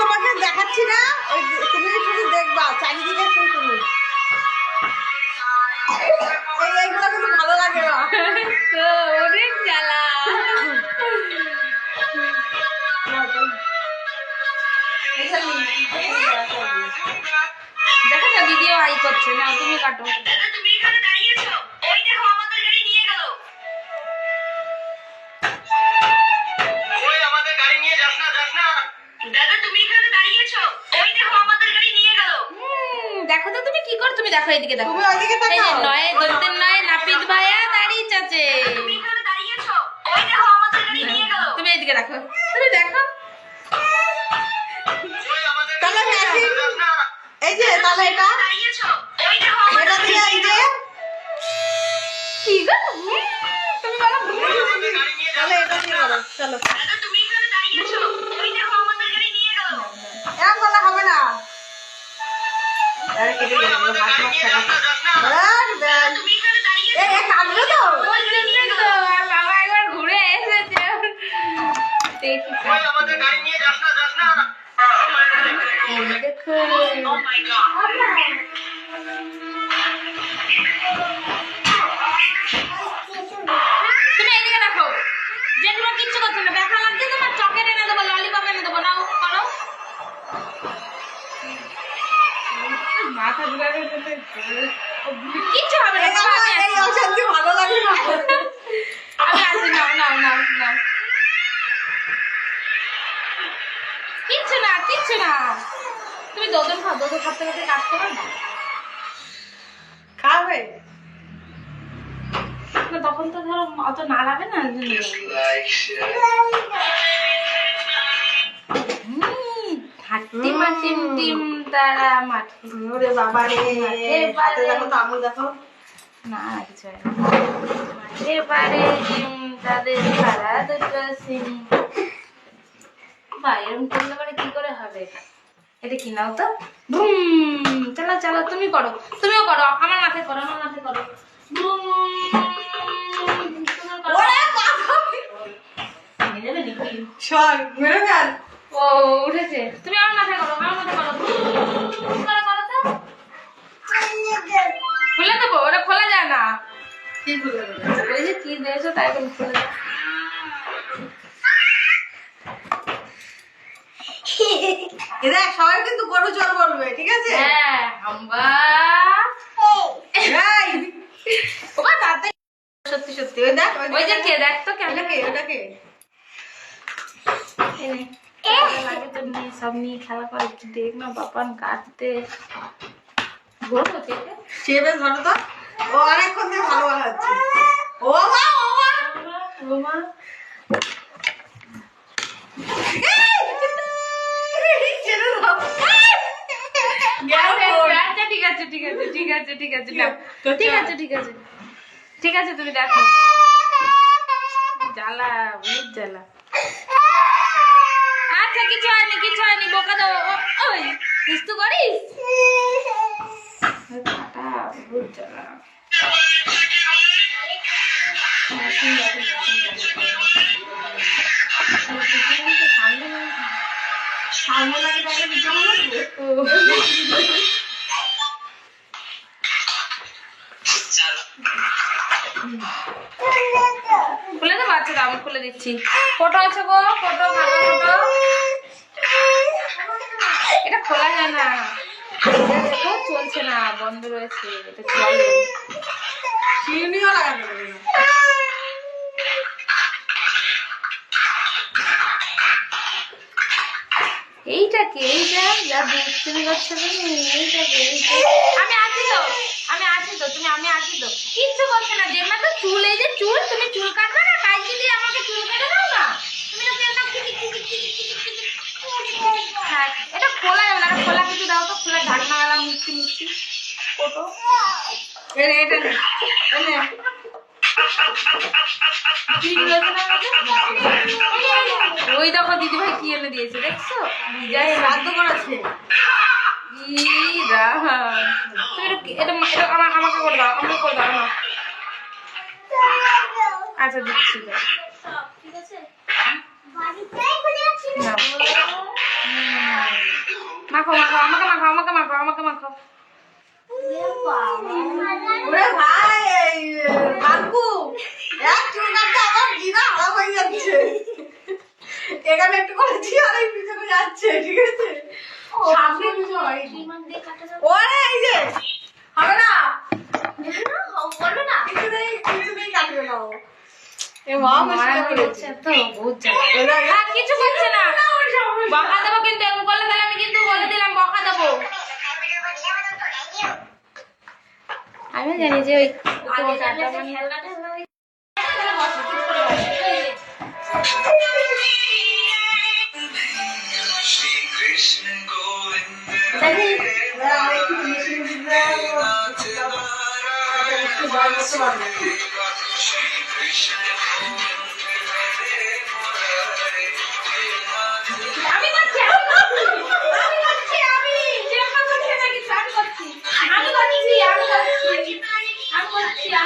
তোমাকে দেখাচ্ছি না তুমি করছে না তুমি কাটো। তুমি এখানে দাঁড়িয়েছো ওই দেখো আমাদের গাড়ি নিয়ে গেল। ওই আমাদের গাড়ি নিয়ে যাস না যাস না। দাদা তুমি এখানে দাঁড়িয়েছো ওই দেখো আমাদের গাড়ি নিয়ে গেল। দেখো তো তুমি কি কর তুমি দেখো এইদিকে দেখো। তুমি ওইদিকে এই যে তাকাও। নয় দন্তের নয় নাপিত ভাইয়া দাঁড়িয়ে আছে। তুমি এখানে দাঁড়িয়েছো ওই দেখো আমাদের গাড়ি নিয়ে গেল। তুমি এইদিকে দেখো। তুমি দেখো। তাহলে মেশিন এই যে তাহলে এটা আর বাবা একবার ঘুরে এসেছে। আমাদের গাড়ি নিয়ে যাস না যাস না। এই দেখো। ও মাই গড তুমি এইদিকে দেখো যেগুলো কিচ্ছু করছে না ব্যথা লাগছে তোমার চকেট এনে দেবো ললিপপ এনে দেবো নাও করো মাথা ঘুরাবে কিচ্ছু হবে না এই বাবা, আমার আমি এই আছি। অশান্তি ভালো লাগে না আমি আছি নাও নাও নাও নাও কিচ্ছু না কিচ্ছু না তুমি দোদন খাও দোদন খাতে খাতে কাজ করো না খাবে? তখন তো ধরো অত না লাগে না টিম তারা মাঠে ওরে বাবা রে হাতে দেখো তো আঙুল দেখো। না কিছু মাঠে পারে ডিম তাদের তারা দুটো সিম। বা করলে পরে কি করে হবে? এটা কি নাও তো? বুম চলো চলো তুমি করো তুমিও করো আমার মাথায় করো আমার মাথায় করো। ও উঠেছে। তুমি আমার মাথায় করো আমার মাথায় করো। বুম করো করো তো। খুলে দেবো ওটা খোলা যায় না। কি ভুলে গেলে? কি দিয়েছ তাই খুলে দাও। এ দেখ সবাই কিন্তু গরু জল বলবে ঠিক আছে হ্যাঁ হাম্বা এই, ওবা তাতে সত্যি ওই দেখ ওই যে কে দেখ তো কেমন। ওটাকে ওটাকে লাগে তো নিয়ে সব নিয়ে খেলা করে দেখ না বাপান কাটতে ঘুরবো থেকে চেপে ধরো তো। ও অনেকক্ষণ থেকে ভালো ভালো হচ্ছে ও মা। ও মা রোমা এই, ছেড়ে দাও। আচ্ছা ঠিক আছে ঠিক আছে ঠিক আছে ঠিক আছে। ঠিক আছে ঠিক আছে। ঠিক আছে, তুমি দেখো। জ্বালা, বহুত জ্বালা। আচ্ছা কিছু হয়নি কিছু হয়নি, বোকা দাও। ওই কিস্তু করিস? বহুত জ্বালা সামনে লাগে তাকে দিতে হবে খুলে দেবো আচ্ছা আমি খুলে দিচ্ছি। ফটো আছে গো, ফটো, ভালো ফটো। এটা খোলা যায় না। চলছে না, বন্ধ রয়েছে, এটা চলে। না। এইটা যা দুষ্টুমি করছে তুমি এইটা কি আমি আছি তো আমি আছি তো তুমি আমি আছি তো কিচ্ছু করছে না যে তো চুল এই যে চুল তুমি চুল কাটবে না কাইজি দিয়ে আমাকে চুল কেটে দাও না তুমি তো হ্যাঁ এটা খোলা যাবে না এটা খোলা কিছু দাও তো খোলা ঢাকনাওয়ালা মুক্তি মুক্তি ফটো এ নে, এটা ওই দেখো দিদি ভাই কি এনে দিয়েছে দেখছ? শ্রাদ্ধ করেছে। এটা এটা আমার আমাকে করে দাও আমাকে করে দাও আচ্ছা দিচ্ছি। মাখো মাখো আমাকে মাখো আমাকে মাখো আমাকে মাখো। ওরে ভাই। কাকু এক চুল কাটতে আমার হয়ে যাচ্ছে। এখানে একটু করেছি আর এই পিছনে যাচ্ছে ঠিক আছে? সামনে কিছু ওরে এই যে হবে না? কিছুতেই কিছুতেই কাটবে না। এ মা মুশকিল করছে তো বহুত জ্বালা। কিছু করছে না। বকা দেবো কিন্তু এরকম করলে তাহলে আমি কিন্তু বলে দিলাম বকা দেবো। আমি জানি যে ওই Thank কাটা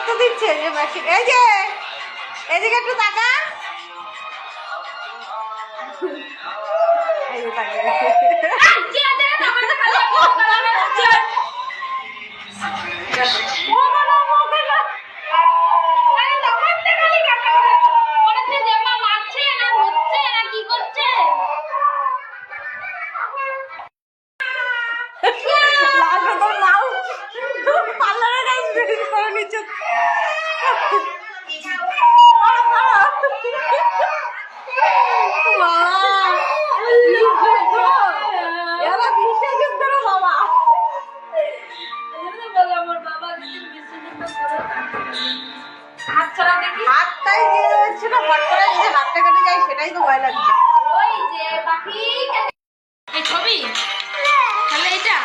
করতে দিচ্ছে যে মেশিন এই যে এদিকে একটু তাকা এই হাত ছড়া দেখি। হাতটাই দিয়ে হট করে যে হাতটা কেটে যায় সেটাই তো ভয় লাগছে। ওই যে পাখি এই ছবি? তাহলে এটা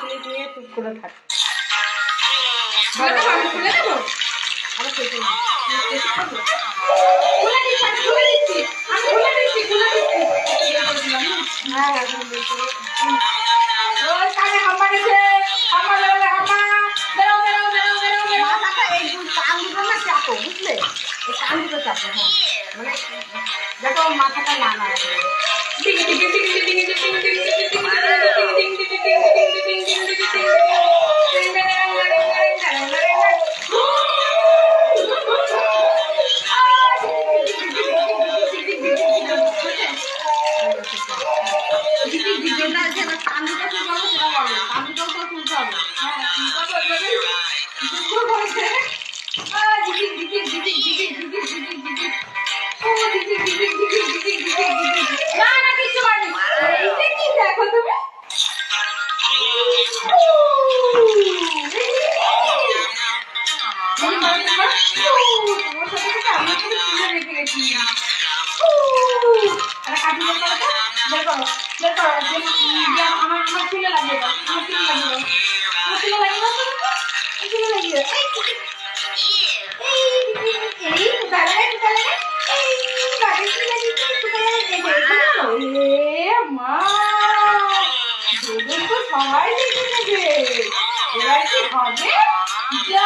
তুই দিয়ে চুপ করে থাক। খুলে দেবো? আমি খুলে দেবো? আমার খেতে খুলে দিচ্ছি খুলে দিচ্ছি আমি খুলে দিচ্ছি খুলে দিচ্ছি। হ্যাঁ কানে গেছে শান্তিতে চাপো হ্যাঁ মানে যাতে ওর মাথাটা না না Oh! না না কিছু পারি কি দেখো তুমি আমার আমার চুলে লাগিয়ে দাও আমার চুলে লাগিয়ে দাও আমার চুলে লাগিয়ে দাও চুলে লাগিয়ে দাও এই, এই, এই, কোথায় মা তো সবাই দেখে নেবে এবার কি হবে যে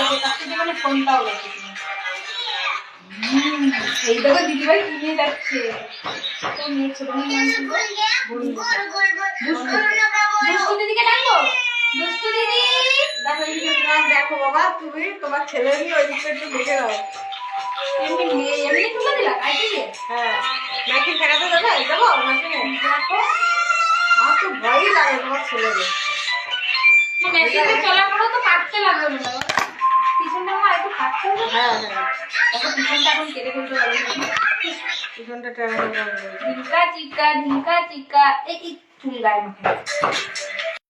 মানে ফোনটাও রাখি তুমি হুম, এই দেখো দিদিভাই কি যাচ্ছে দুষ্টু দিদিকে ডাকবো দুষ্টু দিদি। দেখো বাবা তুমি তোমার ছেলে নিয়ে ওই দিকটা একটু দেখে দাও এমনি মেয়ে- এমনি তুলে দিলা দিয়ে? হ্যাঁ। মেশিন ফেরাতে দেবে দেবো মেশিনে আমার তো ভয়ই লাগে তোমার ছেলেকে মেশিনে চলার পরেও তো কাটতে লাগবে হয় পিছনটা আমার একটু কাটতে হবে হ্যাঁ হ্যাঁ। দেখো পিছনটা এখন কেটে ফেলতে পারবে পিছনটা টেনে চিকা চিকা এই এই চুল গায়ে মাখা।